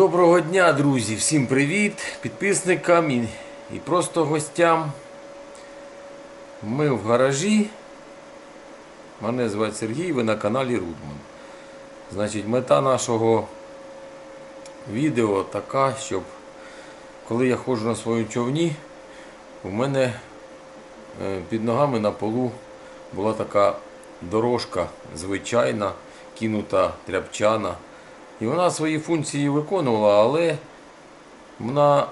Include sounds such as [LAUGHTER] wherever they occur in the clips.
Доброго дня, друзі! Всім привіт! Підписникам і, і просто гостям. Ми в гаражі. Мене звати Сергій, ви на каналі Рудман. Значить, мета нашого відео така, щоб коли я ходжу на своєму човні, у мене е, під ногами на полу була така дорожка звичайна, кинута тряпчана. І вона свої функції виконувала, але вона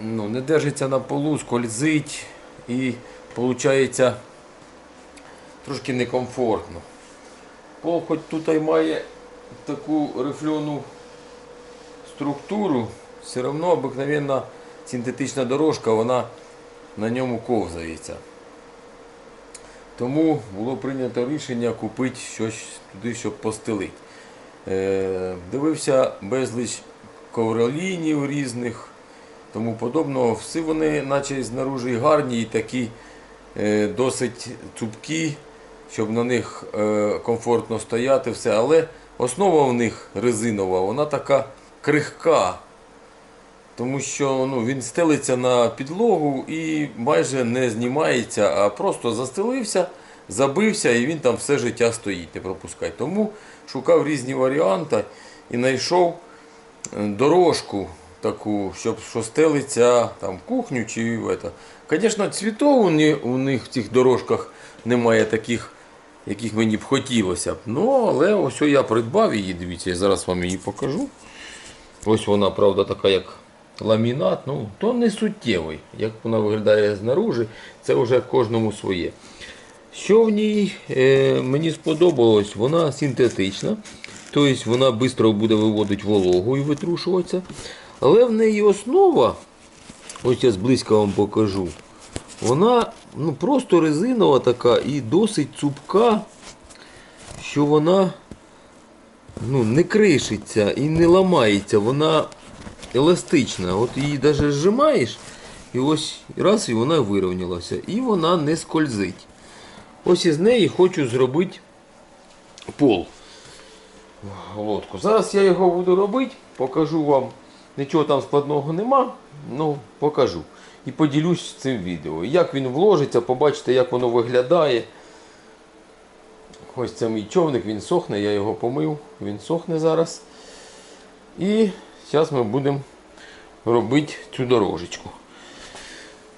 ну, не держиться на полу, скользить і виходить трошки некомфортно. Пол хоч тут має таку рифльону структуру, все одно обикновенна синтетична дорожка, вона на ньому ковзається. Тому було прийнято рішення купити щось туди, щоб постелити. Е, Дивився безліч ковролінів різних, тому подобного. Всі вони, наче знаружи гарні і такі е, досить цупкі, щоб на них е, комфортно стояти, все. Але основа в них резинова, вона така крихка. Тому що ну, він стелиться на підлогу і майже не знімається, а просто застелився, забився і він там все життя стоїть, не пропускай. Тому шукав різні варіанти і знайшов е, дорожку таку, щоб що стелиться там, кухню чи это. Звісно, цвітов у них в цих дорожках немає таких, яких мені б хотілося. б. Ну, але ось я придбав її, дивіться, я зараз вам її покажу. Ось вона, правда, така як ламінат, ну, то не суттєвий. Як вона виглядає знаружи, це вже кожному своє. Що в ній е, мені сподобалось, вона синтетична, тобто вона швидко буде виводити вологу і витрушуватися. Але в неї основа, ось я зблизька вам покажу, вона ну, просто резинова така і досить цупка, що вона ну, не кришиться і не ламається, вона еластична. От її навіть зжимаєш, і ось раз і вона вирівнялася. І вона не скользить. Ось із неї хочу зробити пол. Лодку. Зараз я його буду робити, покажу вам. Нічого там складного нема, ну покажу. І поділюсь цим відео. Як він вложиться, побачите, як воно виглядає. Ось це мій човник, він сохне, я його помив, він сохне зараз. І зараз ми будемо робити цю дорожечку.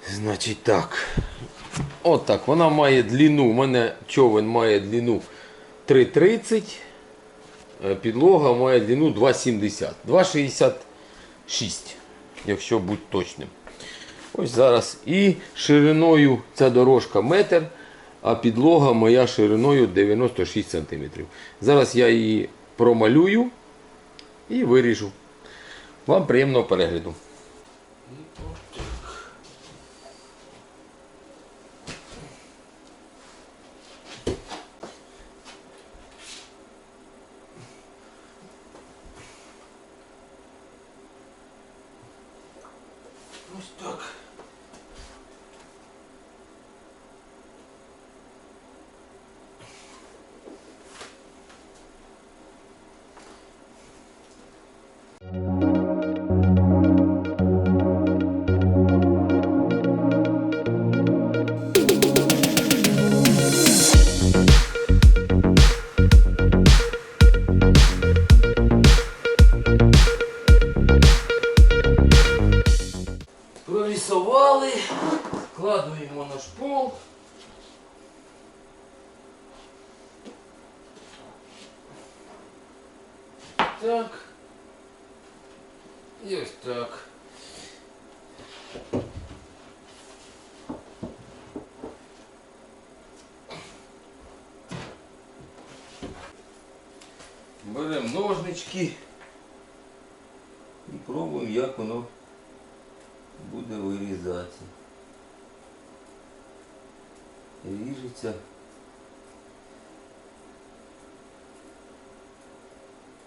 Значить так. От так, вона має длину, у мене човен має длину 3,30, е, підлога має длину 2,70. 2,66, якщо бути точним. Ось зараз. І шириною ця дорожка метр, а підлога моя шириною 96 см. Зараз я її промалюю і виріжу. Вам приємного перегляду. Так. І ось так. Беремо ножнички і пробуємо, як воно буде вирізатися. Ріжеться.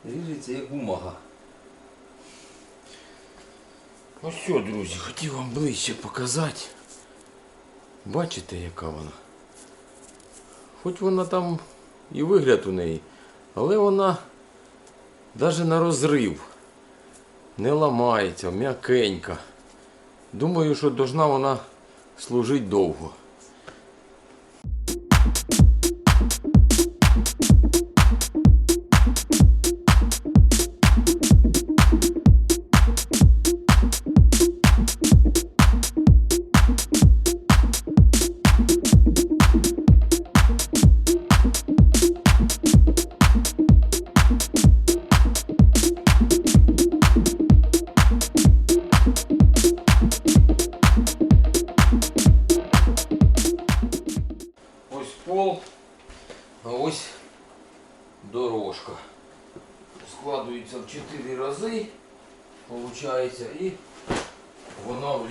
Ріжеться як бумага. Ось що, друзі, хотів вам ближче показати. Бачите, яка вона? Хоч вона там і вигляд у неї, але вона навіть на розрив Не ламається, м'якенька. Думаю, що должна вона служити довго.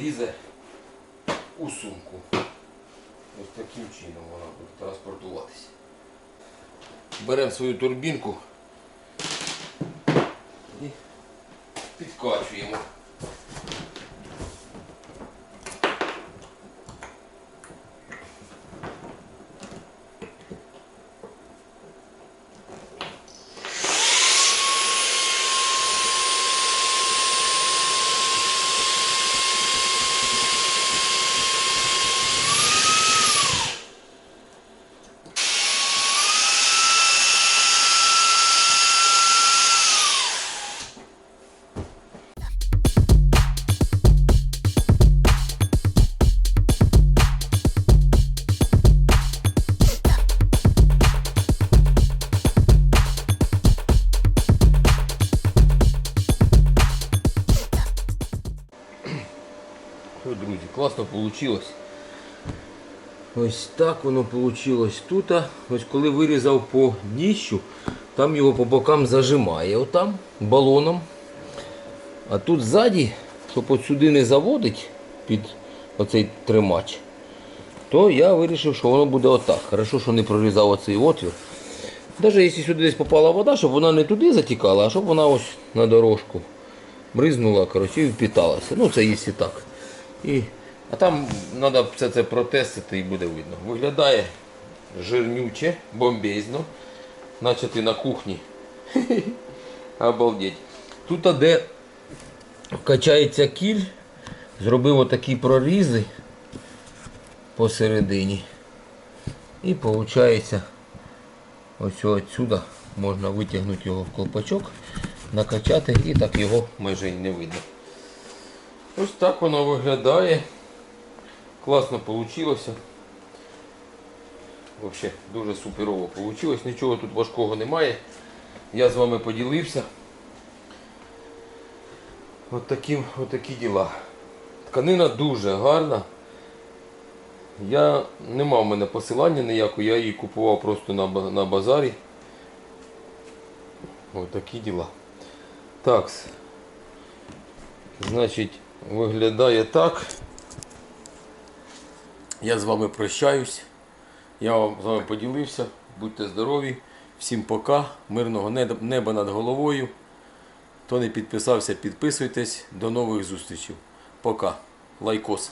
Влізе у сумку. Ось таким чином вона буде транспортуватися. Беремо свою турбінку і підкачуємо. Класно вийшло. Ось так воно вийшло тут. Ось коли вирізав по дніщу, там його по бокам зажимає отам балоном. А тут ззаді, щоб от сюди не заводить під оцей тримач, то я вирішив, що воно буде отак. Хорошо, що не прорізав оцей отвір. Навіть якщо сюди десь попала вода, щоб вона не туди затікала, а щоб вона ось на дорожку бризнула коротше, і впіталася. Ну це якщо так. І, а там треба все це протестити і буде видно. Виглядає жирнюче, бомбезно, наче ти на кухні. [LAUGHS] Обалдеть. Тут, де качається кіль, зробив отакі прорізи посередині. І виходить, ось отсюда можна витягнути його в колпачок, накачати і так його майже і не видно. Ось так воно виглядає. Класно вийшло. Взагалі дуже суперово вийшло. Нічого тут важкого немає. Я з вами поділився. От, от діла. Тканина дуже гарна. Я не мав в мене посилання ніякого, я її купував просто на, на базарі. Ось такі діла. Так. Значить, виглядає так. Я з вами прощаюсь. Я вам з вами поділився. Будьте здорові. Всім пока. Мирного неба- над головою. Хто не підписався, підписуйтесь. До нових зустрічей. Пока. Лайкос.